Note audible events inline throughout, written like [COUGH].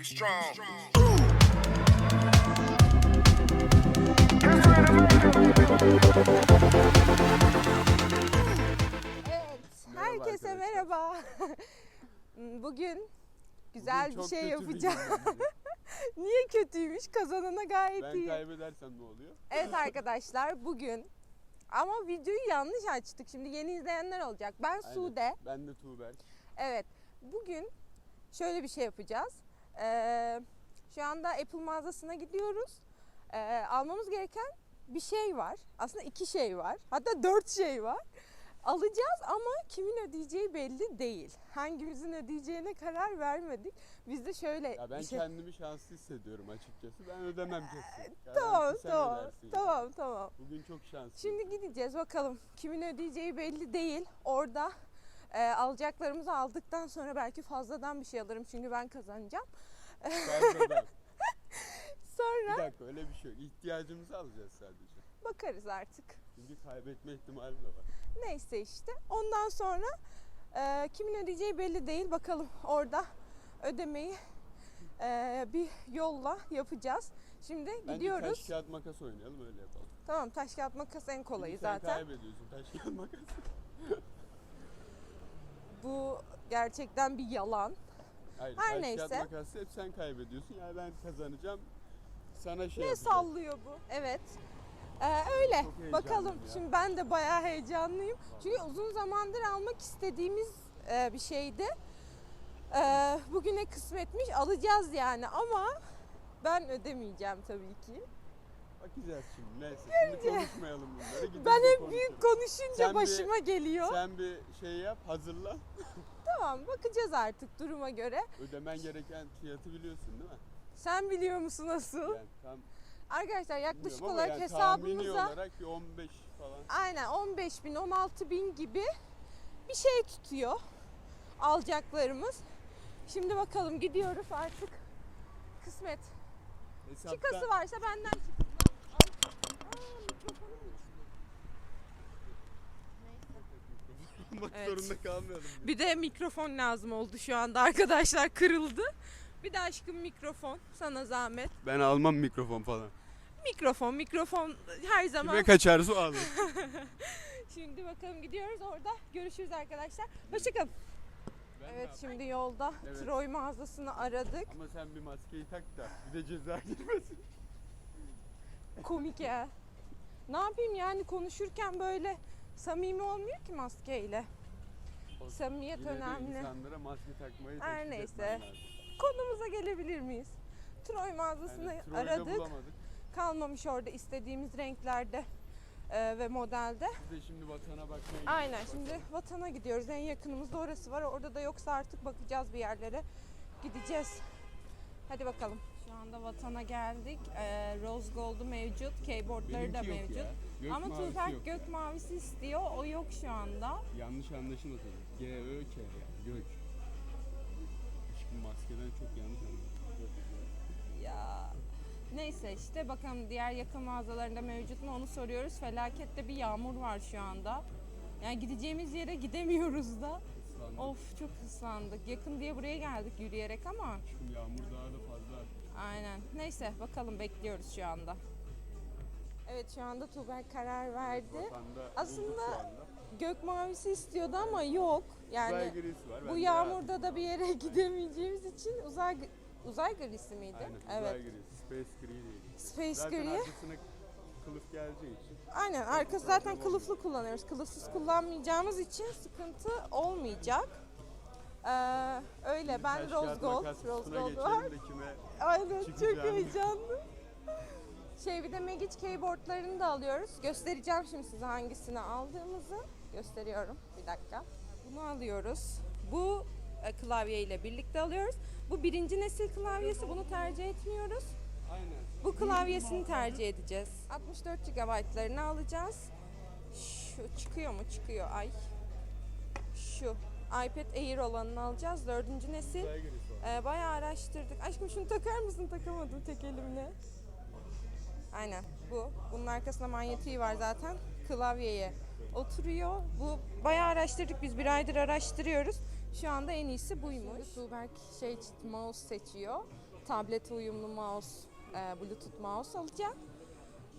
You strong. Evet, herkese merhaba. [LAUGHS] Bugün güzel Bugün bir çok şey kötü bir gün. Niye kötüymüş? Kazanana gayet Ben iyi. kaybedersem ne oluyor? Evet arkadaşlar bugün ama videoyu yanlış açtık. Şimdi yeni izleyenler olacak. Ben Aynen. Sude. Ben de Tuğberk. Evet. Bugün şöyle bir şey yapacağız. Ee, şu anda Apple mağazasına gidiyoruz. Ee, almamız gereken bir şey var. Aslında iki şey var. Hatta dört şey var. Alacağız ama kimin ödeyeceği belli değil. Hangimizin ödeyeceğine karar vermedik. Biz de şöyle Ya ben şey... kendimi şanslı hissediyorum açıkçası. Ben ödemem kesin. Garanti Tamam tamam yani. tamam tamam. Bugün çok şanslıyım. Şimdi gideceğiz bakalım. Kimin ödeyeceği belli değil. Orada e, alacaklarımızı aldıktan sonra belki fazladan bir şey alırım çünkü ben kazanacağım. [LAUGHS] Sonra bir dakika öyle bir şey yok. İhtiyacımızı alacağız sadece. bakarız artık. Çünkü kaybetme ihtimali de var. Neyse işte. Ondan sonra e, kimin ödeyeceği belli değil. Bakalım orada ödemeyi e, bir yolla yapacağız. Şimdi Bence gidiyoruz. taş kağıt makas oynayalım öyle yapalım. Tamam taş kağıt makas en kolayı sen zaten. kaybediyorsun taş kağıt makas. Bu gerçekten bir yalan. Hayır Her neyse. kağıt makas hep sen kaybediyorsun. Yani ben kazanacağım. Sana şey Ne yapacağım. sallıyor bu? Evet. Ee, öyle. Çok heyecanlıyım Bakalım. ya. Şimdi ben de bayağı heyecanlıyım. Çünkü uzun zamandır almak istediğimiz e, bir şeydi. Ee, bugüne kısmetmiş. Alacağız yani ama ben ödemeyeceğim tabii ki. Bakacağız şimdi neyse. Şimdi konuşmayalım bunları. [LAUGHS] gidince Ben hep konuşuruz. büyük konuşunca Sen bir- başıma geliyor. Sen bir şey yap hazırla. Tamam bakacağız artık duruma göre. Ödemen gereken fiyatı biliyorsun değil mi? Sen biliyor musun nasıl? Yani tam Arkadaşlar yaklaşık bilmiyorum ama olarak yani tahmini hesabımıza olarak bir 15 falan. Aynen 15 bin 16 bin gibi bir şey tutuyor alacaklarımız. Şimdi bakalım gidiyoruz artık. Kısmet. Hesapta Çıkası varsa benden çıksın. Aa, mikrofonum Olmak Evet. zorunda kalmayalım. Bir de mikrofon lazım oldu şu anda arkadaşlar kırıldı. Bir de aşkım mikrofon sana zahmet. Ben almam mikrofon falan. Mikrofon mikrofon her zaman. Kime kaçarsa o alır. [LAUGHS] Şimdi bakalım gidiyoruz orada görüşürüz arkadaşlar. Hoşçakalın. Evet şimdi yolda Evet. Troy mağazasını aradık. Ama sen bir maskeyi tak da bir de ceza girmesin. Komik ya. Ne yapayım yani konuşurken böyle samimi olmuyor ki maskeyle. Samimiyet Yine de önemli. insanlara maske takmayı Her teşvik neyse. etmen lazım. Konumuza gelebilir miyiz? Troy mağazasını Yani Troy'da aradık. bulamadık. Kalmamış orada istediğimiz renklerde e, ve modelde. Biz de şimdi vatana bakmaya gidiyoruz. Aynen Bakalım. şimdi vatana gidiyoruz. En yakınımızda orası var. Orada da yoksa artık bakacağız bir yerlere. Gideceğiz. Hadi bakalım. Şu anda vatana geldik. Ee, Rose Gold'u mevcut. Keyboardları da Benimki yok mevcut. ya. Gök Ama mavisi Tuğberk yok. gök mavisi istiyor. O yok şu anda. Yanlış anlaşılmasın. G Ö K yani gök. Aşkım maskeden çok yanlış anlaşılmasın. Ya neyse işte bakalım diğer yakın mağazalarında mevcut mu onu soruyoruz. Felakette bir yağmur var şu anda. Yani gideceğimiz yere gidemiyoruz da. Islandık. Of çok ıslandık. Yakın diye buraya geldik yürüyerek ama Aşkım yağmur daha da fazla aynen. Neyse bakalım bekliyoruz şu anda. Evet şu anda Tuğberk karar verdi. Vatanda Aslında. Gök mavisi istiyordu ama yok. Uzay Yani grisi var. bu de yağmurda da bir yere [LAUGHS] gidemeyeceğimiz için uzay uzay grisi miydi? Aynen evet. uzay grisi. Space gri değil. Space Zaten gri. arkasına kılıf geleceği için. Aynen arkası zaten kılıflı kullanıyoruz. Kılıfsız kullanmayacağımız için sıkıntı olmayacak. Ee, öyle ben Taş rose kağıt gold, makas rose kısmına gold var. geçelim de kime Aynen çok çıkacağını. heyecanlı. Şey bir de Magic keyboardlarını da alıyoruz. Göstereceğim şimdi size hangisini aldığımızı. Gösteriyorum bir dakika. Bunu alıyoruz. Bu e, klavye ile birlikte alıyoruz. Bu birinci nesil klavyesi. Bunu tercih etmiyoruz. Aynen. Bu klavyesini tercih edeceğiz. 64 GB'larını alacağız. Şu çıkıyor mu? Çıkıyor. Ay. Şu iPad Air olanını alacağız. Dördüncü nesil. Ee, bayağı araştırdık. Aşkım şunu takar mısın? Takamadım tek elimle. Aynen bu. Bunun arkasında manyetiği var zaten. Klavyeye oturuyor. Bu bayağı araştırdık. Biz bir aydır araştırıyoruz. Şu anda en iyisi buymuş. Tuğberk şey mouse seçiyor. tablete uyumlu mouse, e, bluetooth mouse alacağım.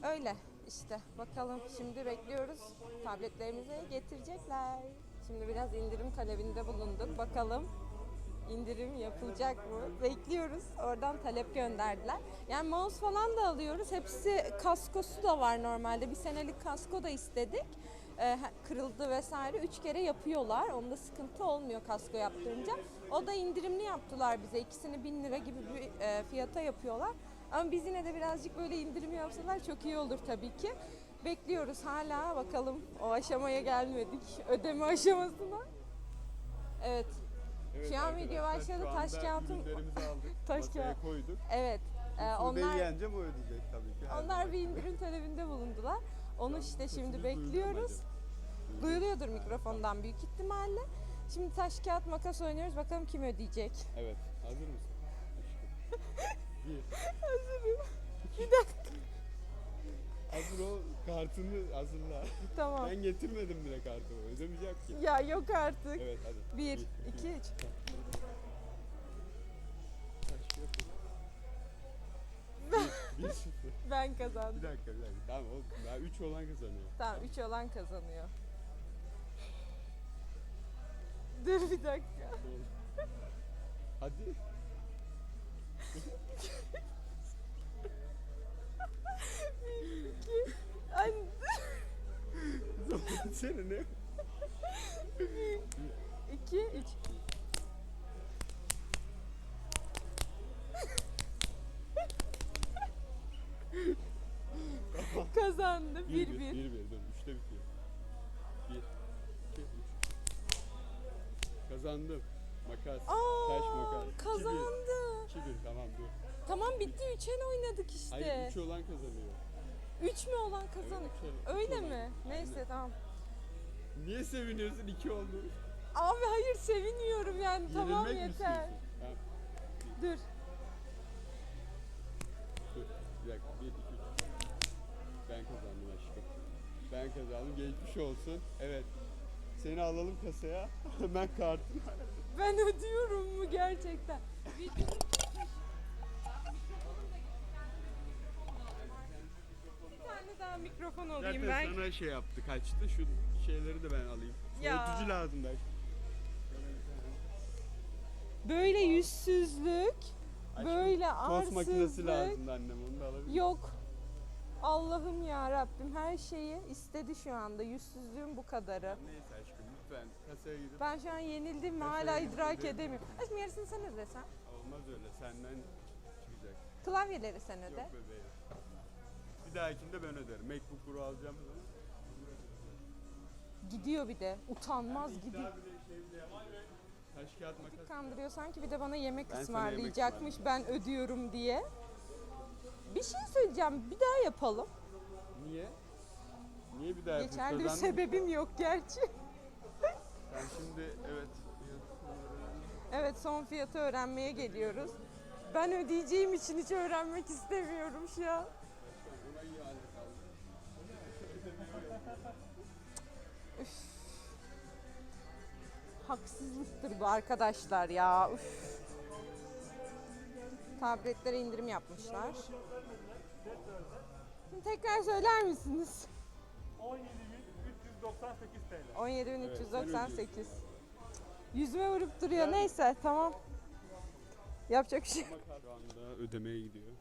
Öyle işte bakalım şimdi bekliyoruz. Tabletlerimizi getirecekler. Şimdi biraz indirim talebinde bulunduk. Bakalım indirim yapılacak mı? Bekliyoruz. Oradan talep gönderdiler. Yani mouse falan da alıyoruz. Hepsi kaskosu da var normalde. Bir senelik kasko da istedik. Ee, kırıldı vesaire. Üç kere yapıyorlar. Onda sıkıntı olmuyor kasko yaptırınca. O da indirimli yaptılar bize. İkisini bin lira gibi bir e, fiyata yapıyorlar. Ama biz yine de birazcık böyle indirim yapsalar çok iyi olur tabii ki. Bekliyoruz hala bakalım o aşamaya gelmedik. Ödeme aşamasına. Evet. Evet Şu an arkadaşlar, video başladı, taş ürünlerimizi [LAUGHS] aldık. Taş kağıt. koyduk. Evet. Ee, onlar yence bu ödeyecek tabii ki. her onlar zaman. [LAUGHS] bir indirim talebinde bulundular. Onu işte şimdi mu bekliyoruz. acaba? Duyuluyordur mikrofondan büyük ihtimalle. Şimdi taş kağıt makas oynuyoruz. Bakalım kim ödeyecek. Evet. Hazır mısın? Aşkım. [LAUGHS] Bir. Hazırım. Bir dakika. Ol. Kartını hazırla. Tamam. Ben getirmedim bile kartımı. Ödemeyeceğim ki. Ya yok artık. Evet hadi. Bir, iki, üç. Bir, bir sıfır. [LAUGHS] Ben Bir kazandım. dakika bir dakika. Tamam olsun. Daha üç olan kazanıyor. Tamam üç olan kazanıyor. Dur bir dakika. Hadi. İki. Ay, Zaman seni ne? iki, üç. Kazandı. Bir, bir. Bir bir. Dur üçte bitiyor. Bir. iki, üç. Kazandım. Makas. Aa, Taş makas. İki bir. kazandı. İki bir. Tamam dur. Tamam bitti. Üçen oynadık işte. Hayır üç olan kazanıyor. Üç mü olan kazanır? Evet, üç olan- Öyle üç olan. mi? Neyse Aynen. tamam. Niye seviniyorsun? İki oldu. Abi hayır sevinmiyorum yani tamam Yenilmek mi yeter. istiyorsun? Dur. Dur. Bir dakika. Bir, iki, üç. Ben kazandım aşkım. Ben kazandım. Geçmiş olsun. Evet. Seni alalım kasaya. [LAUGHS] Hemen kartını. Ben ödüyorum mu gerçekten? Bir tane daha mikrofon alayım Zaten ben. sana şey yaptı. Kaçtı. Şu şeyleri de ben alayım. Ya. Soğutucu lazım da. Böyle yüzsüzlük, Aşkım, böyle Tost makinesi arsızlık. lazımdı annem. Onu da alabilir? Yok. Allah'ım ya Rabbim her şeyi istedi şu anda. Yüzsüzlüğün bu kadarı. Neyse aşkım lütfen kasaya gidip Ben şu an yenildim ve hala idrak gidip- edemiyorum. Aşkım yarısını sen ödesen. olmaz öyle senden çıkacak. Klavyeleri sen öde. Yok bebeğim. Bir dahakinde ben öderim. Macbook Pro alacağım. Gidiyor bir de. Utanmaz gidiyor. Bir de şey. Taş kağıt makas. Kandırıyor sanki bir de bana yemek Ben ısmarlayacakmış ben ödüyorum diye. Bir şey söyleyeceğim bir daha yapalım. Niye? Niye bir daha yapıyorsun? Geçerli bir sebebim yok gerçi. [LAUGHS] Sen şimdi evet. Evet son fiyatı öğrenmeye geliyoruz. Ben ödeyeceğim için hiç öğrenmek istemiyorum şu an. Kaldı. Haksızlıktır bu arkadaşlar ya. Üf. Tabletlere indirim yapmışlar. Şimdi tekrar söyler misiniz? 17.398 TL. 17.398. Yüzüme vurup duruyor. Neyse tamam. Yapacak bir şey yok. Şu anda ödemeye gidiyor.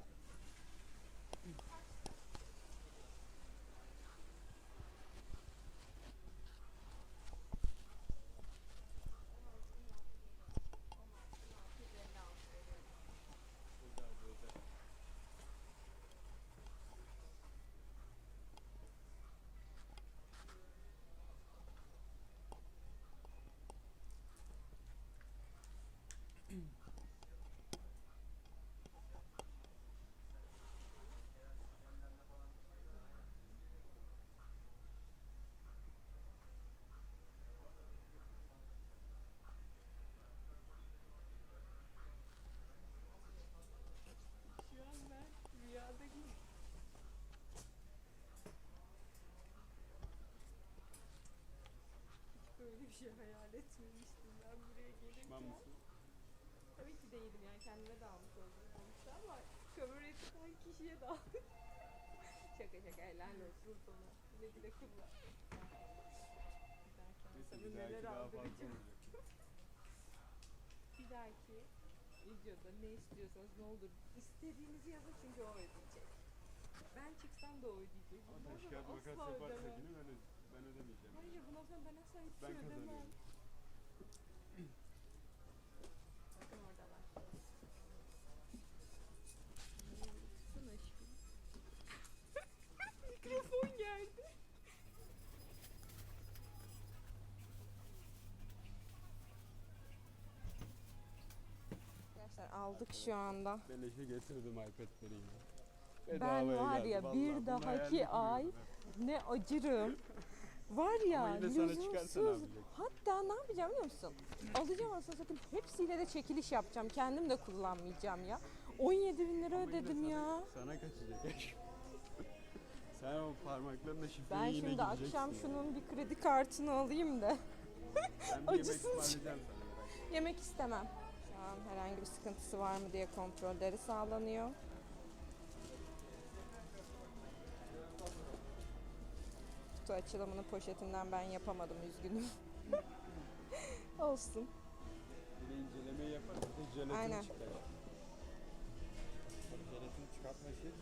Böyle bir şey hayal etmemiştim ben buraya gelip. Pişman mısın? Tabii ki değilim yani kendime de almış oldum sonuçta Kamerayı tutan kişiye dağıldık. [LAUGHS] şaka şaka helal olsun sana. Güle güle kullan. Neyse, bir neler dahaki daha fazla olacak. Bir dahaki videoda ne istiyorsanız ne olur istediğinizi yazın çünkü o ödeyecek. Ben çıksam da o ödeyecek. Ama Bundan sonra makas asla ödemem. yine ben, öde- ben ödemeyeceğim. Ben asla hiçbir Ben şey ödemem. Bakın oradalar. Tutsana aşkım. Mikrofon geldi. Arkadaşlar aldık şu anda. Beleşe getirdim iPad'leri yine. Ben var ya, bir dahaki ay Ne acırım. Var ya yine sana çıkarsa ne lüzumsuz. Hatta ne yapacağım biliyor musun? Alacağım aslında satayım. Hepsiyle de çekiliş yapacağım. Kendim de kullanmayacağım ya. 17 bin lira yine ödedim sana- ya. Sana kaçacak. [LAUGHS] Sen o parmaklarına şifreyi Ben yine şimdi gireceksin akşam ya. şunun bir kredi kartını alayım da. Ben bir [LAUGHS] yemek acısını ısmarlayacağım sana merak etme. Yemek istemem. Şu an herhangi bir sıkıntısı var mı diye kontrolleri sağlanıyor. Kutu açılımını poşetinden ben yapamadım üzgünüm. [LAUGHS] Olsun. Bir de incelemeyi yaparız. Bir de jelatin Aynen. çıkar. Jelatin çıkartma işi.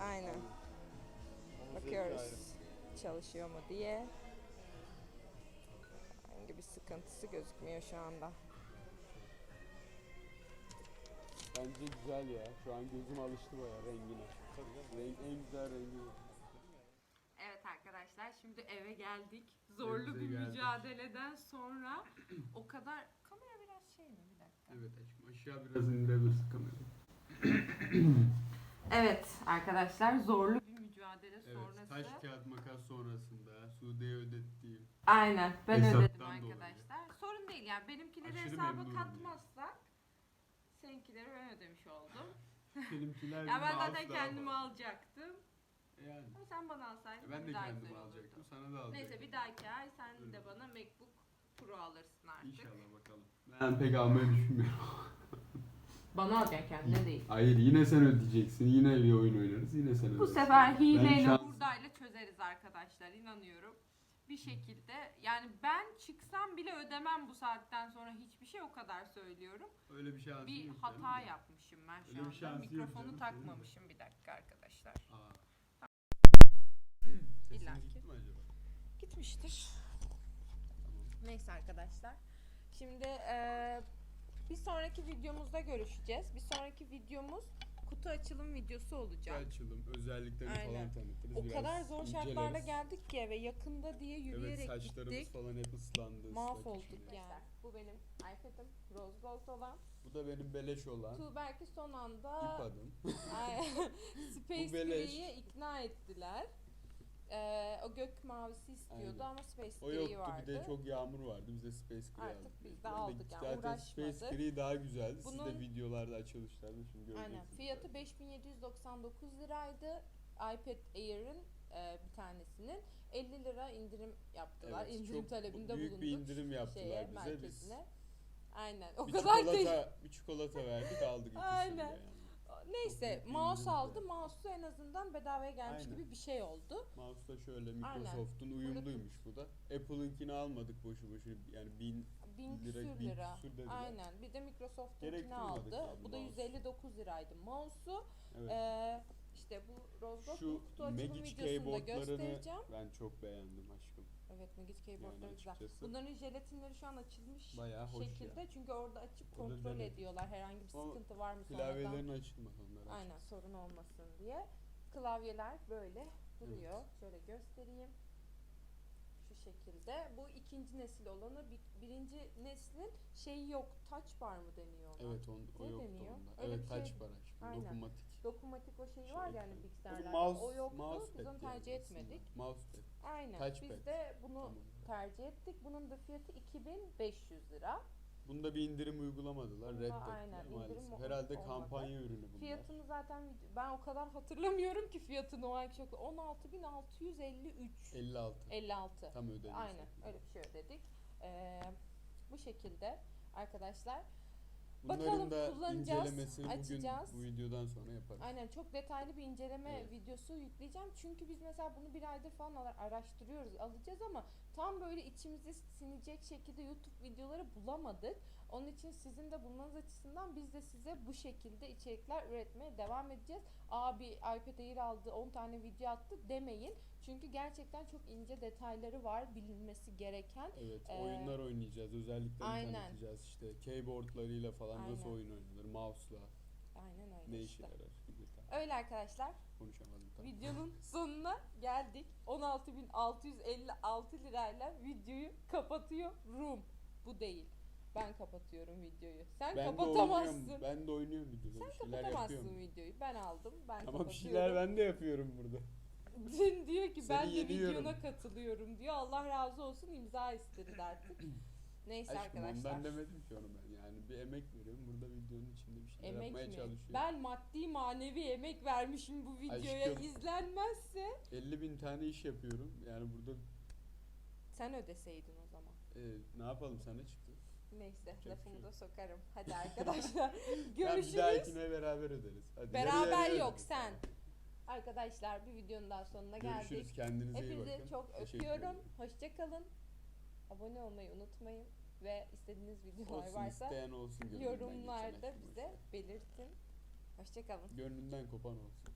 Aynen. Onun zevki Bakıyoruz çalışıyor mu diye. Herhangi bir sıkıntısı gözükmüyor şu anda. Bence güzel ya. Şu an gözüm alıştı baya rengine. Tabii canım. Renk, en güzel rengi bu. Evet şimdi eve geldik. Zorlu Evimize bir geldik. mücadeleden sonra o kadar kamera biraz şey mi bir dakika. Evet aşkım aşağı biraz indirebilirsin kamerayı. [CLEARS THROAT] Evet arkadaşlar zorlu bir mücadele Evet sonrası. taş kağıt makas sonrasında Sude'ye ödettiğim Aynen ben Hesaptan ödedim dolayı. arkadaşlar. Sorun değil yani benimkileri Aşırı hesaba memnunum katmazsak seninkileri ben ödemiş oldum. benimkiler [LAUGHS] ya ben zaten daha kendimi alacaktım. Yani Ama sen bana alsaydın ben de daha kendimi güzel alacaktım olurdu. sana da alacaktım. Neyse bir dahaki ay sen Öyle de bana MacBook Pro alırsın artık. İnşallah bakalım. Ben pek almayı düşünmüyorum. [LAUGHS] Bana alacaksın kendine değil. Hayır yine sen ödeyeceksin. Yine bir oyun oynarız. Yine sen Bu ödersin. sefer hileyle şans- hurdayla çözeriz arkadaşlar inanıyorum. Bir şekilde yani ben çıksam bile ödemem bu saatten sonra hiçbir şey o kadar söylüyorum. Öyle bir şansın Bir yok hata canım. yapmışım ben Öyle bir şu anda. şansı yok Mikrofonu canım, takmamışım bir dakika arkadaşlar. Aa. İlla Sesin ki. gitti mi acaba? Gitmiştir. Tamam. Neyse arkadaşlar. Şimdi eee, bir sonraki videomuzda görüşeceğiz. Bir sonraki videomuz kutu açılım videosu olacak. Açılım, özelliklerini Aynen. falan tanıtırız. O biraz kadar zor şartlarda geldik ki eve yakında diye Evet yürüyerek saçlarımız gittik. falan hep ıslandı. Mahvolduk yani. Bu benim iPad'im Rose Gold olan. Bu da benim beleş olan Tuğberk'i son ip anda adım. Ay, Space [LAUGHS] [LAUGHS] Bu beleş. Grey'i ikna ettiler. Ee, o gök mavisi istiyordu Aynen. ama Space O Grey yoktu vardı. bir de çok yağmur vardı. Biz de Space Gray Artık aldık. biz de aldık yani, Zaten uğraşmadık. Space Gray daha güzeldi. Siz Bunun- de videolarda açılışlarda şimdi göreceksiniz. Aynen. Fiyatı 5799 liraydı. iPad Air'ın e, bir tanesinin 50 lira indirim yaptılar. Evet, indirim çok talebinde büyük bulunduk. bir indirim yaptılar bize. Biz. Aynen. O bir kadar değil. çikolata, bir çikolata verdik aldık [LAUGHS] ikisini de Aynen. yani. Neyse bir mouse aldı. yani. Mouse'u en azından bedavaya gelmiş Aynen. gibi bir şey oldu. Mouse da şöyle Aynen. Microsoft'un uyumluymuş bu da. Apple'ınkini almadık boşu boşuna. Yani bin, Bin lira, küsür bin lira. küsür. Aynen. Bir de Microsoft'unkini aldı. yani Bu da mouse. 159 liraydı mouse'u. Evet. Ee, işte bu bu kutu açılım Magic videosunu da keyboardlarını göstereceğim. ben çok beğendim aşkım. Evet Magic keyboardları Yani güzel. Bunların jelatinleri şu an açılmış Bayağı hoş şekilde. Çünkü orada açıp kontrol ediyorlar. Herhangi bir O sıkıntı var mı sonradan. Klavyelerin açılmadı onlar. Aynen sorun olmasın diye. Klavyeler böyle duruyor. Şöyle göstereyim. Şu şekilde. Bu ikinci nesil olanı. Bir- birinci neslin şeyi yok. Touch bar mı deniyor ona? Evet on, o Ne yoktu deniyor? onda. Öyle evet bir şey- touch bar aşkım. Aynen. Dokunmatik. Dokunmatik o şeyi Şey var yani bilgisayarlarda. Mouse, o yoktu. mousepad Biz onu yani tercih aslında. etmedik. Mousepad. Aynen. Touchpad. Biz de bunu Tamam. tercih ettik. Bunun da fiyatı 2500 lira. Bunda bir indirim uygulamadılar. Bunda Reddettiler aynen, maalesef. indirim Herhalde olmadı. kampanya ürünü bunlar. Fiyatını zaten ben o kadar [LAUGHS] hatırlamıyorum ki fiyatını o ay çok 16653 56. 56. Tam ödedim. Aynen öyle bir şey ödedik. Ee, bu şekilde arkadaşlar Bunların Bakalım, da kullanacağız, incelemesini açacağız. bugün bu videodan sonra yaparız. Aynen çok detaylı bir inceleme Evet. videosu yükleyeceğim. Çünkü biz mesela bunu bir aydır falan ara- araştırıyoruz, alacağız ama tam böyle içimizi sinecek şekilde YouTube videoları bulamadık. Onun için sizin de bulmanız açısından biz de size bu şekilde içerikler üretmeye devam edeceğiz. Abi iPad Air aldı 10 tane video attı demeyin. Çünkü gerçekten çok ince detayları var bilinmesi gereken. Evet, Ee, oyunlar oynayacağız, özelliklerini aynen. tanıtacağız işte. Keyboardlarıyla falan nasıl Aynen. oyun oynanır, mouse'la Aynen öyle ne işe işte. yarar gibi Öyle arkadaşlar. konuşamadım tam. Videonun [LAUGHS] sonuna geldik. 16.656 lirayla videoyu kapatıyorum. Bu değil. Ben kapatıyorum videoyu. Sen Ben de kapatamazsın. oynuyorum, ben de oynuyorum videoda Sen kapatamazsın yapıyorum. videoyu. Ben aldım. Ben Ama bir şeyler ben de yapıyorum burada. [LAUGHS] Diyor ki Seni ben de yeniyorum. videona katılıyorum diyor. Allah razı olsun imza istedi artık. [CLEARS THROAT] Neyse Aşkım arkadaşlar. ondan demedim ki onu ben. Yani bir emek veriyorum. Burada videonun içinde bir şeyler Emek yapmaya mi? çalışıyorum. Ben maddi manevi emek vermişim bu videoya. Aşkım. İzlenmezse 50 bin tane iş yapıyorum. Yani burada sen ödeseydin o zaman. e, ne yapalım sana çıktı. Neyse bir lafımı şey da sokarım. Hadi [LAUGHS] arkadaşlar Ben bir görüşürüz. dahakine beraber öderiz. Hadi Beraber yarı yarıya yok, öderiz. sen. Arkadaşlar bir videonun daha sonuna Görüşürüz. geldik. Kendinize iyi bakın. Hepinizi çok Teşekkür öpüyorum. Hoşçakalın. Abone olmayı unutmayın. Ve istediğiniz videolar Olsun varsa olsun. yorumlarda bize belirtin. Hoşçakalın. Gönlünden kopan olsun.